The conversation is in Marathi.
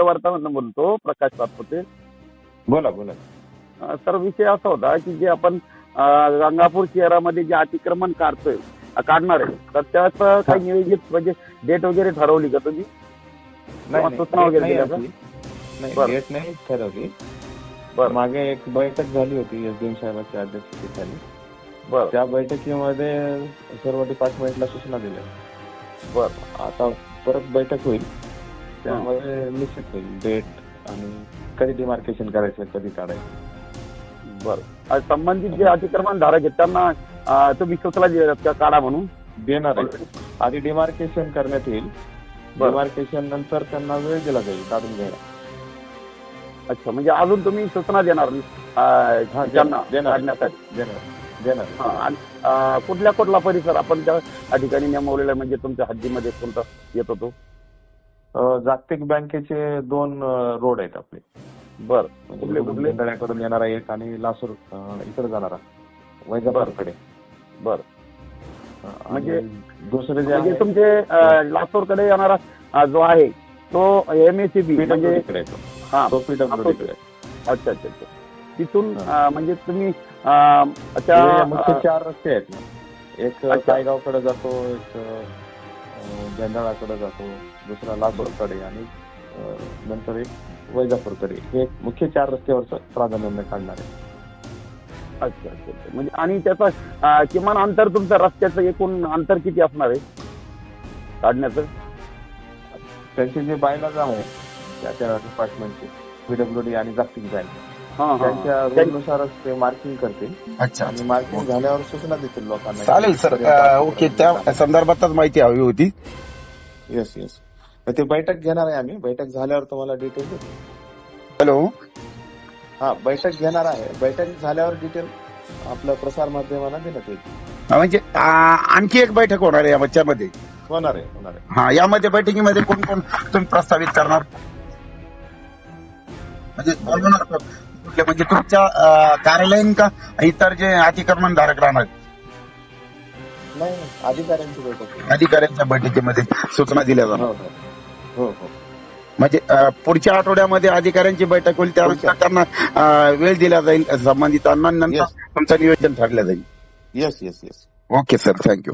वार्तामधून बोलतो प्रकाश सातपुते. बोला बोला. सर विषय असा होता की जे आपण गंगापूर शहरामध्ये जे अतिक्रमण काढतोय काढणार आहे तर त्याचं काही नियोजित म्हणजे डेट वगैरे ठरवली का तुम्ही? सूचना वगैरे डेट नाही ठरवली. बरं. मागे एक बैठक झाली होती एस डी साहेबांच्या अध्यक्षतेखाली. बरं. त्या बैठकीमध्ये सर्व डिपार्टमेंटला सूचना दिल्या. बरं. आता परत बैठक होईल. त्यामध्ये निश्चित होईल डेट आणि कधी डिमार्केशन करायचं कधी काढायचं. बरं. आणि संबंधित जे अतिक्रमण धारक आहेत त्यांना अं, तुम्ही सूचना दिल्या का काढा म्हणून? देणार आहे. आधी डिमार्केशन करण्यात येईल. बरं. डिमार्केशन नंतर त्यांना वेळ दिला जाईल काढून घ्यायला अच्छा म्हणजे अजून तुम्ही सूचना देणार अं, हा, त्यांना देणार. काढण्यासाठी? देणार. देणार. हा, आणि, अं, कुठल्या कुठला परिसर आपण त्या ठिकाणी नेमवलेला म्हणजे तुमच्या हद्दीमध्ये कोणता येत होतो? जागतिक बँकेचे दोन रोड आहेत आपले. बर. कुठले येणारा एक आणि लासूर इकडे जाणारा. वैजापूरकडे. बर. म्हणजे- दुसरे जे म्हणजे आहे तुमचे लातूरकडे येणारा जो आहे तो म्हणजे येतो. हा. तो पीडब्ल्यूडी कडे अच्छा अच्छा अच्छा. तिथून म्हणजे तुम्ही मुख्य चार रस्ते आहेत एक अच्छा. सायगावकडे जातो एक जंजाळाकडे जातो दुसरा लातूरकडे आणि नंतर एक वैजापूरकडे. हे मुख्य चार रस्त्यावरचं प्राधान्याने काढणार आहे. अच्छा अच्छा अच्छा. म्हणजे आणि त्याचा किमान अंतर तुमचं रस्त्याचं एकूण अंतर किती असणार आहे? काढण्याचं? त्यांचे जे बायलाज आहे त्या त्या डिपार्टमेंटचे पीडब्ल्यूडी आणि जागतिक बँक. हा, हा, त्यांच्या. रूलनुसारच ते मार्किंग करतील. अच्छा आणि मार्किंग झाल्यावर सूचना देतील लोकांना. चालेल सर. अ, ओके. त्या संदर्भातच माहिती हवी होती. येस येस ते बैठक घेणार आहे आम्ही. बैठक झाल्यावर तुम्हाला डिटेल देतो हॅलो. हा बैठक घेणार आहे. बैठक झाल्यावर डिटेल आपल्या प्रसार माध्यमांना देण्यात येईल. म्हणजे आणखी एक बैठक होणार आहे याच्यामध्ये. होणार आहे होणार आहे. हा यामध्ये बैठकीमध्ये कोण कोण तुम्ही प्रस्तावित करणार? म्हणजे बोलवणार कोण? कुठले म्हणजे तुमच्या कार्यालयीन का इतर जे अतिक्रमण धारक राहणार? नाही अधिकाऱ्यांची बैठक. अधिकाऱ्यांच्या बैठकीमध्ये सूचना दिल्या जाणार. हो हो. हो हो. म्हणजे पुढच्या आठवड्यामध्ये अधिकाऱ्यांची बैठक होईल त्यानुसार त्यांना वेळ दिला जाईल संबंधितांना नंतर. तुमचं नियोजन ठरलं जाईल. Yes yes yes okay sir thank you